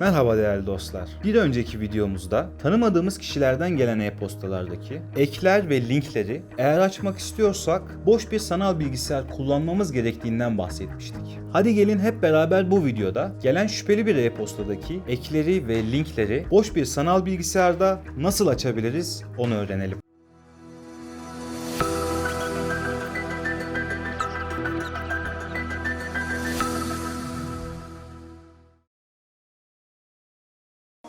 Merhaba değerli dostlar. Bir önceki videomuzda tanımadığımız kişilerden gelen e-postalardaki ekler ve linkleri eğer açmak istiyorsak boş bir sanal bilgisayar kullanmamız gerektiğinden bahsetmiştik. Hadi gelin hep beraber bu videoda gelen şüpheli bir e-postadaki ekleri ve linkleri boş bir sanal bilgisayarda nasıl açabiliriz onu öğrenelim.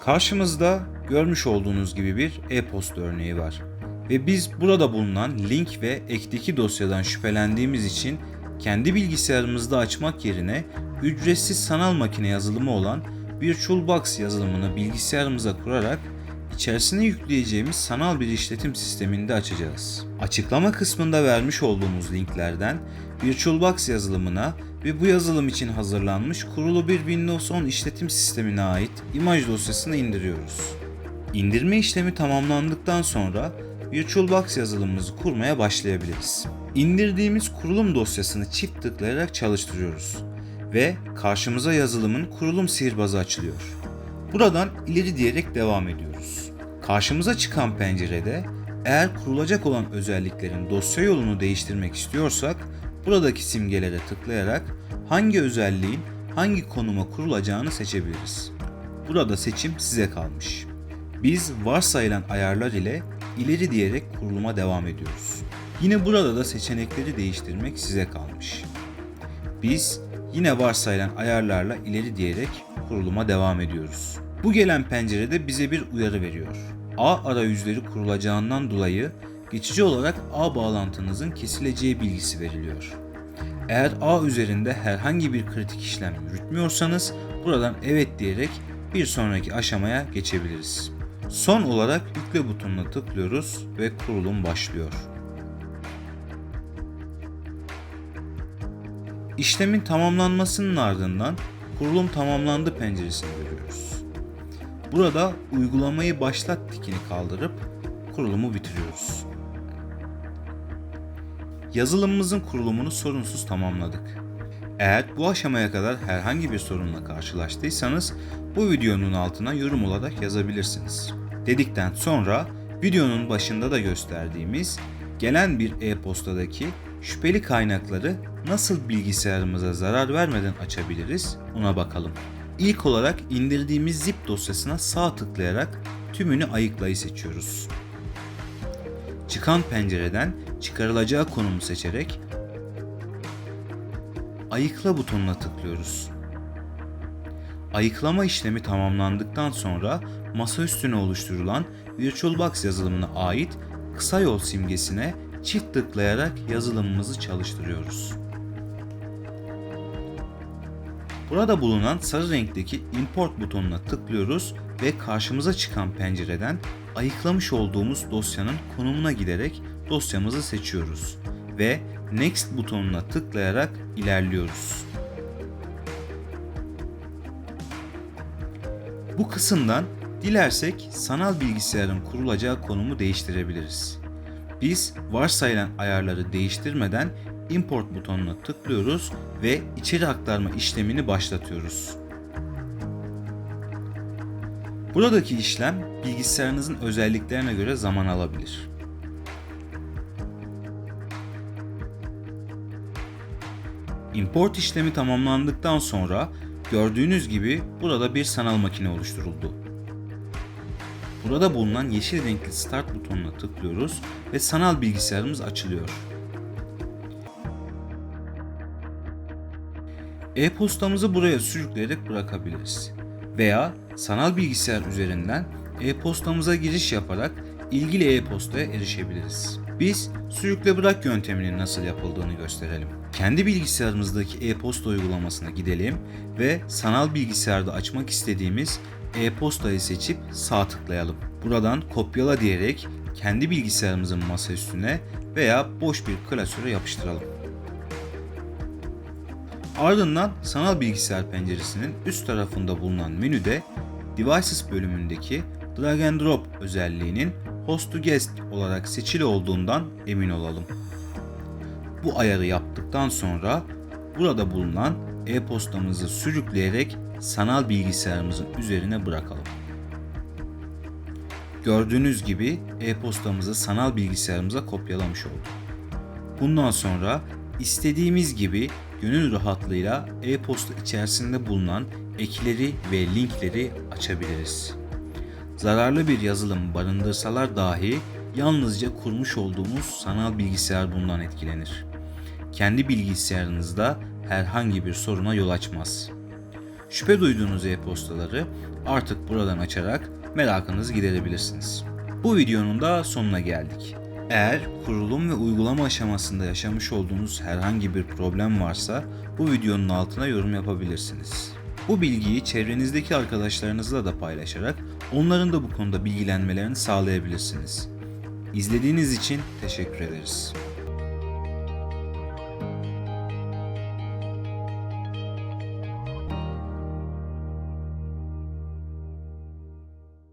Karşımızda görmüş olduğunuz gibi bir e-posta örneği var. Ve biz burada bulunan link ve ekteki dosyadan şüphelendiğimiz için kendi bilgisayarımızda açmak yerine ücretsiz sanal makine yazılımı olan VirtualBox yazılımını bilgisayarımıza kurarak içerisine yükleyeceğimiz sanal bir işletim sisteminde açacağız. Açıklama kısmında vermiş olduğumuz linklerden VirtualBox yazılımına ve bu yazılım için hazırlanmış kurulu bir Windows 10 işletim sistemine ait imaj dosyasını indiriyoruz. İndirme işlemi tamamlandıktan sonra VirtualBox yazılımımızı kurmaya başlayabiliriz. İndirdiğimiz kurulum dosyasını çift tıklayarak çalıştırıyoruz ve karşımıza yazılımın kurulum sihirbazı açılıyor. Buradan ileri diyerek devam ediyoruz. Karşımıza çıkan pencerede eğer kurulacak olan özelliklerin dosya yolunu değiştirmek istiyorsak buradaki simgelere tıklayarak hangi özelliğin hangi konuma kurulacağını seçebiliriz. Burada seçim size kalmış. Biz varsayılan ayarlar ile ileri diyerek kuruluma devam ediyoruz. Yine burada da seçenekleri değiştirmek size kalmış. Biz yine varsayılan ayarlarla ileri diyerek kuruluma devam ediyoruz. Bu gelen pencerede bize bir uyarı veriyor. A arayüzleri kurulacağından dolayı geçici olarak A bağlantınızın kesileceği bilgisi veriliyor. Eğer A üzerinde herhangi bir kritik işlem yürütmüyorsanız buradan evet diyerek bir sonraki aşamaya geçebiliriz. Son olarak yükle butonuna tıklıyoruz ve kurulum başlıyor. İşlemin tamamlanmasının ardından kurulum tamamlandı penceresini görüyoruz. Burada uygulamayı başlat tikini kaldırıp kurulumu bitiriyoruz. Yazılımımızın kurulumunu sorunsuz tamamladık. Eğer bu aşamaya kadar herhangi bir sorunla karşılaştıysanız bu videonun altına yorum olarak yazabilirsiniz. Dedikten sonra videonun başında da gösterdiğimiz gelen bir e-postadaki şüpheli kaynakları nasıl bilgisayarımıza zarar vermeden açabiliriz ona bakalım. İlk olarak indirdiğimiz zip dosyasına sağ tıklayarak tümünü ayıklayı seçiyoruz. Çıkan pencereden çıkarılacağı konumu seçerek ayıkla butonuna tıklıyoruz. Ayıklama işlemi tamamlandıktan sonra masa üstüne oluşturulan VirtualBox yazılımına ait kısa yol simgesine çift tıklayarak yazılımımızı çalıştırıyoruz. Burada bulunan sarı renkteki import butonuna tıklıyoruz ve karşımıza çıkan pencereden ayıklamış olduğumuz dosyanın konumuna giderek dosyamızı seçiyoruz ve next butonuna tıklayarak ilerliyoruz. Bu kısımdan dilersek sanal bilgisayarın kurulacağı konumu değiştirebiliriz. Biz varsayılan ayarları değiştirmeden import butonuna tıklıyoruz ve içeri aktarma işlemini başlatıyoruz. Buradaki işlem bilgisayarınızın özelliklerine göre zaman alabilir. Import işlemi tamamlandıktan sonra gördüğünüz gibi burada bir sanal makine oluşturuldu. Burada bulunan yeşil renkli Start butonuna tıklıyoruz ve sanal bilgisayarımız açılıyor. E-postamızı buraya sürükleyerek bırakabiliriz. Veya sanal bilgisayar üzerinden e-postamıza giriş yaparak ilgili e-postaya erişebiliriz. Biz sürükle bırak yönteminin nasıl yapıldığını gösterelim. Kendi bilgisayarımızdaki e-posta uygulamasına gidelim ve sanal bilgisayarda açmak istediğimiz e-postayı seçip sağ tıklayalım. Buradan kopyala diyerek kendi bilgisayarımızın masa üstüne veya boş bir klasöre yapıştıralım. Ardından sanal bilgisayar penceresinin üst tarafında bulunan menüde Devices bölümündeki Drag and Drop özelliğinin Host to Guest olarak seçili olduğundan emin olalım. Bu ayarı yaptıktan sonra burada bulunan e-postamızı sürükleyerek sanal bilgisayarımızın üzerine bırakalım. Gördüğünüz gibi e-postamızı sanal bilgisayarımıza kopyalamış olduk. Bundan sonra istediğimiz gibi gönül rahatlığıyla e-posta içerisinde bulunan ekleri ve linkleri açabiliriz. Zararlı bir yazılım barındırsalar dahi yalnızca kurmuş olduğumuz sanal bilgisayar bundan etkilenir. Kendi bilgisayarınızda herhangi bir soruna yol açmaz. Şüphe duyduğunuz e-postaları artık buradan açarak merakınızı giderebilirsiniz. Bu videonun da sonuna geldik. Eğer kurulum ve uygulama aşamasında yaşamış olduğunuz herhangi bir problem varsa bu videonun altına yorum yapabilirsiniz. Bu bilgiyi çevrenizdeki arkadaşlarınızla da paylaşarak onların da bu konuda bilgilenmelerini sağlayabilirsiniz. İzlediğiniz için teşekkür ederiz.